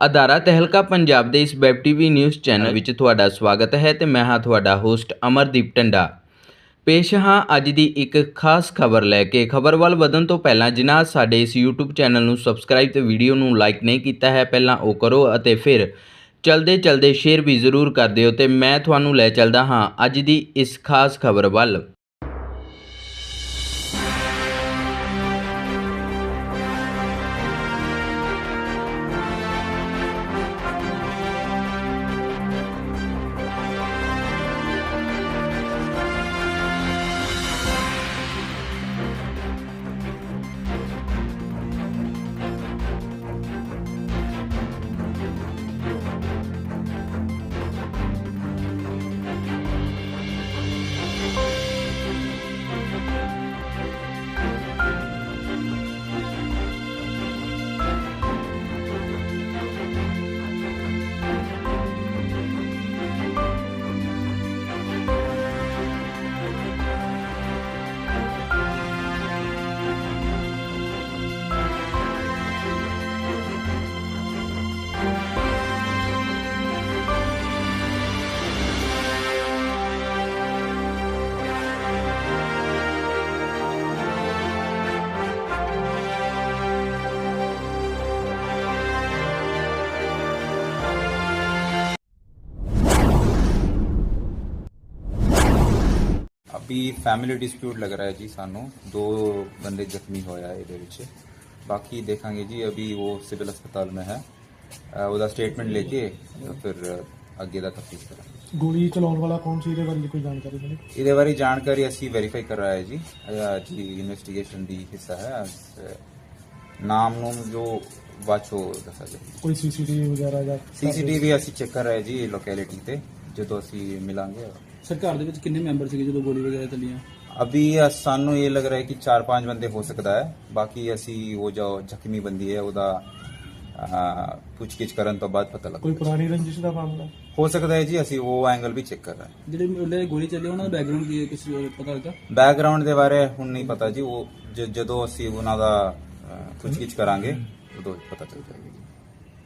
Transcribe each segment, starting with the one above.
ਅਦਾਰਾ ਤਹਿਲਕਾ ਪੰਜਾਬ ਦੇ ਇਸ web TV news channel ਵਿੱਚ ਤੁਹਾਡਾ ਸਵਾਗਤ ਹੈ ਤੇ ਮੈਂ ਹਾਂ ਤੁਹਾਡਾ ਹੋਸਟ ਅਮਰਦੀਪ ਟੰਡਾ। ਪੇਸ਼ ਹਾਂ ਅੱਜ ਦੀ ਇੱਕ ਖਾਸ ਖਬਰ ਲੈ ਕੇ। ਖਬਰ ਵੱਲ ਵਧਣ ਤੋਂ ਪਹਿਲਾਂ ਜਿਨ੍ਹਾਂ ਸਾਡੇ ਇਸ YouTube ਚੈਨਲ ਨੂੰ ਸਬਸਕ੍ਰਾਈਬ ਤੇ ਵੀਡੀਓ ਨੂੰ ਲਾਈਕ ਨਹੀਂ ਕੀਤਾ ਹੈ, ਪਹਿਲਾਂ ਉਹ ਕਰੋ ਅਤੇ ਫਿਰ ਚਲਦੇ ਚਲਦੇ ਸ਼ੇਅਰ ਵੀ ਜ਼ਰੂਰ ਕਰ ਦਿਓ ਤੇ ਮੈਂ ਤੁਹਾਨੂੰ ਲੈ ਚੱਲਦਾ ਹਾਂ ਅੱਜ ਦੀ ਇਸ ਖਾਸ ਖਬਰ ਵੱਲ। ਅਭੀ ਫੈਮਿਲੀ ਡਿਸਪਿਊਟ ਲੱਗ ਰਿਹਾ ਹੈ ਜੀ ਸਾਨੂੰ। ਦੋ ਬੰਦੇ ਜ਼ਖਮੀ ਹੋਇਆ ਇਹਦੇ ਵਿੱਚ। ਬਾਕੀ ਦੇਖਾਂਗੇ ਜੀ ਅਭੀ ਉਹ ਸਿਵਲ ਹਸਪਤਾਲ है ਅ, ਉਹਦਾ ਸਟੇਟਮੈਂਟ ਲੈ ਕੇ ਫਿਰ ਅੱਗੇ ਦਾ ਤਫਤੀਸ਼ ਕਰਾਂਗੇ। ਗੋਲੀ ਚਲਾਉਣ ਵਾਲਾ ਕੌਣ ਸੀ? ਇਹਦੇ ਬਾਰੇ ਕੋਈ ਜਾਣਕਾਰੀ ਮਿਲੀ? ਇਹਦੇ ਬਾਰੇ ਜਾਣਕਾਰੀ ਅਸੀਂ ਵੈਰੀਫਾਈ ਕਰ ਰਹੇ ਹਾਂ ਜੀ। ਅ, ਜੀ ਇਨਵੈਸਟੀਗੇਸ਼ਨ ਦੀ ਹਿੱਸਾ ਹੈ। ਅ, ਨਾਮ ਨੂੰ ਜੋ ਵਾਚੋ ਦੱਸਿਆ ਕੋਈ ਸੀਸੀਟੀਵੀ ਵਗੈਰਾ ਜਾਂ ਸੀਸੀਟੀਵੀ ਅਸੀਂ ਚੈੱਕ ਕਰ ਰਹੇ ਜੀ ਲੋਕੈਲਿਟੀ ਤੇ। ਜਦੋਂ ਅਸੀਂ ਮਿਲਾਂਗੇ ਸਰਕਾਰ ਦੇ ਵਿੱਚ ਕਿੰਨੇ ਮੈਂਬਰ ਸੀਗੇ ਜਦੋਂ ਗੋਲੀ ਵਗੈਰਾ ਚੱਲੀਆਂ? अभी ਸਾਨੂੰ ਇਹ ਲੱਗ ਰਿਹਾ ਹੈ ਕਿ 4-5 ਬੰਦੇ ਹੋ ਸਕਦਾ ਹੈ। ਬਾਕੀ ਅਸੀਂ ਉਹ ਜੋ ਜ਼ਖਮੀ ਬੰਦੀ ਹੈ ਉਹਦਾ ਅਹ, ਪੁੱਛਗਿੱਛ ਕਰਨ ਤੋਂ ਬਾਅਦ ਪਤਾ ਕੋਈ ਲੱਗ ਪੁਰਾਣੀ ਰੰਜਿਸ਼ ਦਾ ਮਾਮਲਾ? ਹੋ ਸਕਦਾ ਹੈ ਜੀ ਅਸੀਂ ਉਹ ਐਂਗਲ ਵੀ ਚੈੱਕ ਕਰ ਰਹੇ ਹਾਂ। ਜਿਹੜੇ ਉਹਦੇ ਗੋਲੀ ਚੱਲੀ ਉਹਨਾਂ ਦਾ ਬੈਕਗ੍ਰਾਉਂਡ ਕੀ ਹੈ? ਕਿਸੇ ਨੂੰ ਪਤਾ ਲੱਗਾ? ਬੈਕਗ੍ਰਾਉਂਡ ਦੇ ਬਾਰੇ ਹੁਣ ਨਹੀਂ ਪਤਾ ਜੀ। ਉਹ ਜ- ਜਦੋਂ ਅਸੀਂ ਉਹਨਾਂ ਦਾ ਪੁੱਛਗਿੱਛ ਕਰਾਂਗੇ ਉਦੋਂ ਪਤਾ ਚੱਲ ਜਾਏਗਾ ਜੀ।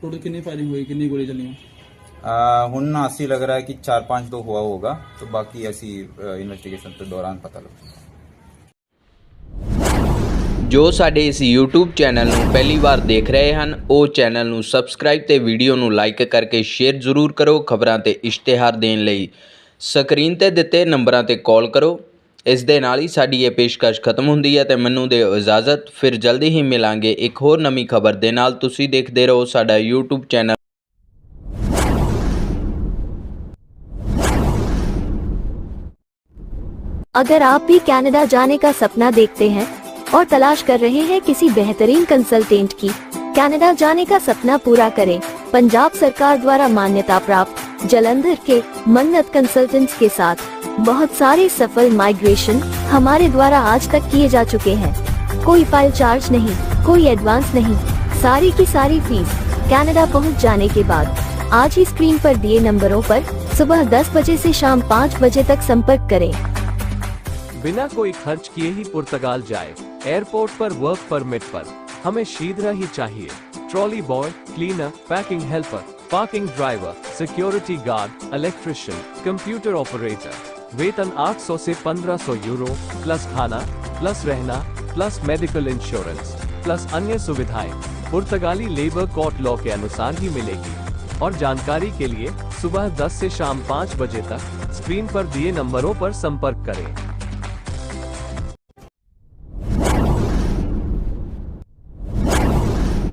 ਟੋਟਲ ਕਿੰਨੀ ਫਾਇਰਿੰਗ ਹੋਈ ਕਿੰਨੀ ਗੋਲੀ ਚੱਲੀਆਂ? ਹੁਣ 80 लग रहा है कि चार पांच तो हुआ होगा तो बाकी ऐसी इन्वेस्टिगेशन के दौरान पता लगेगा ਜੋ ਸਾਡੇ ਇਸ YouTube ਚੈਨਲ ਨੂੰ ਪਹਿਲੀ ਵਾਰ ਦੇਖ ਰਹੇ ਹਨ, ਉਹ ਚੈਨਲ ਨੂੰ ਸਬਸਕ੍ਰਾਈਬ ਤੇ ਵੀਡੀਓ ਨੂੰ ਲਾਈਕ ਕਰਕੇ ਸ਼ੇਅਰ ਜ਼ਰੂਰ ਕਰੋ ਖਬਰਾਂ ਤੇ ਇਸ਼ਤਿਹਾਰ ਦੇਣ ਲਈ। ਸਕਰੀਨ ਤੇ ਦਿੱਤੇ ਨੰਬਰਾਂ ਤੇ ਕਾਲ ਕਰੋ। ਇਸ ਦੇ ਨਾਲ ਹੀ ਸਾਡੀ ਇਹ ਪੇਸ਼ਕਸ਼ ਖਤਮ ਹੁੰਦੀ ਹੈ ਤੇ ਮੈਨੂੰ ਦਿਓ ਇਜਾਜ਼ਤ। ਫਿਰ ਜਲਦੀ ਹੀ ਮਿਲਾਂਗੇ ਇੱਕ ਹੋਰ ਨਵੀਂ ਖਬਰ ਦੇ ਨਾਲ। ਤੁਸੀਂ ਦੇਖਦੇ ਰਹੋ ਸਾਡਾ YouTube ਚੈਨਲ अगर आप भी कनाडा जाने का सपना देखते हैं और तलाश कर रहे हैं किसी बेहतरीन कंसल्टेंट की, कनाडा जाने का सपना पूरा करें। पंजाब सरकार द्वारा मान्यता प्राप्त, जलंधर के मन्नत कंसल्टेंट्स के साथ। बहुत सारे सफल माइग्रेशन हमारे द्वारा आज तक किए जा चुके हैं। कोई फ़ाइल चार्ज नहीं, कोई एडवांस नहीं। सारी की सारी फ़ीस कनाडा पहुँच जाने के बाद। आज ही स्क्रीन पर दिए नंबरों पर सुबह 10 बजे से शाम 5 बजे तक संपर्क करें। बिना कोई खर्च किए ही पुर्तगाल जाए। एयरपोर्ट पर वर्क परमिट पर। हमें शीघ्र ही चाहिए। Trolley boy, cleaner, packing helper, parking driver, security guard, electrician, computer operator. वेतन 800 से 1500 यूरो, प्लस खाना, प्लस रहना, प्लस मेडिकल इंश्योरेंस, प्लस अन्य सुविधाएँ। पुर्तगाली लेबर कोर्ट लॉ के अनुसार ही मिलेगी। और जानकारी के लिए सुबह 10 से शाम 5 बजे तक स्क्रीन पर दिए नंबरों पर संपर्क करें।